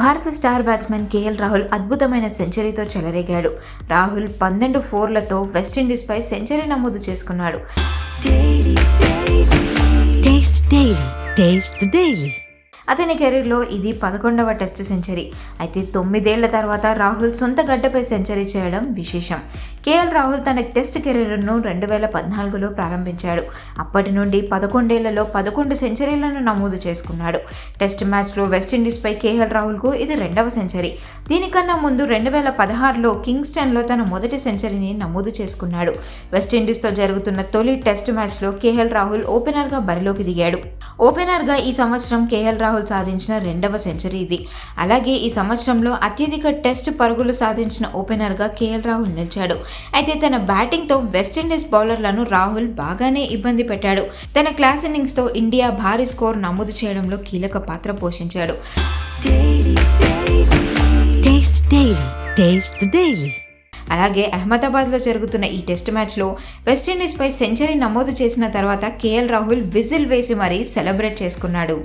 భారత star batsmen KL Rahul అద్భుతమైన సెంచరీతో చెలరేగాడు. రాహుల్ పన్నెండు ఫోర్లతో వెస్టిండీస్పై సెంచరీ నమోదు చేసుకున్నాడు. అతని కెరీర్లో ఇది పదకొండవ టెస్ట్ సెంచరీ. అయితే తొమ్మిదేళ్ళ తర్వాత రాహుల్ సొంత గడ్డపై సెంచరీ చేయడం విశేషం. కేఎల్ రాహుల్ తన టెస్ట్ కెరీర్ను రెండు వేల పద్నాలుగులో ప్రారంభించాడు. అప్పటి నుండి పదకొండేళ్ళలో పదకొండు సెంచరీలను నమోదు చేసుకున్నాడు. టెస్ట్ మ్యాచ్లో వెస్టిండీస్పై కేఎల్ రాహుల్కు ఇది రెండవ సెంచరీ. దీనికన్నా ముందు రెండు వేల పదహారులో కింగ్స్టన్లో తన మొదటి సెంచరీని నమోదు చేసుకున్నాడు. వెస్టిండీస్తో జరుగుతున్న తొలి టెస్ట్ మ్యాచ్లో కేఎల్ రాహుల్ ఓపెనర్గా బరిలోకి దిగాడు. ఓపెనర్గా ఈ సంవత్సరం కేఎల్ రాహుల్ సాధించిన రెండవ సెంచరీ ఇది. అలాగే ఈ సంవత్సరంలో అత్యధిక టెస్ట్ పరుగులు సాధించిన ఓపెనర్గా కేఎల్ రాహుల్ నిలిచాడు. అయితే తన బ్యాటింగ్తో వెస్టిండీస్ బౌలర్లను రాహుల్ బాగానే ఇబ్బంది పెట్టాడు. తన క్లాస్ ఇన్నింగ్స్తో ఇండియా భారీ స్కోర్ నమోదు చేయడంలో కీలక పాత్ర పోషించాడు. అలాగే అహ్మదాబాద్లో జరుగుతున్న ఈ టెస్ట్ మ్యాచ్లో వెస్టిండీస్పై సెంచరీ నమోదు చేసిన తర్వాత కేఎల్ రాహుల్ విజిల్ వేసి మరీ సెలబ్రేట్ చేసుకున్నాడు.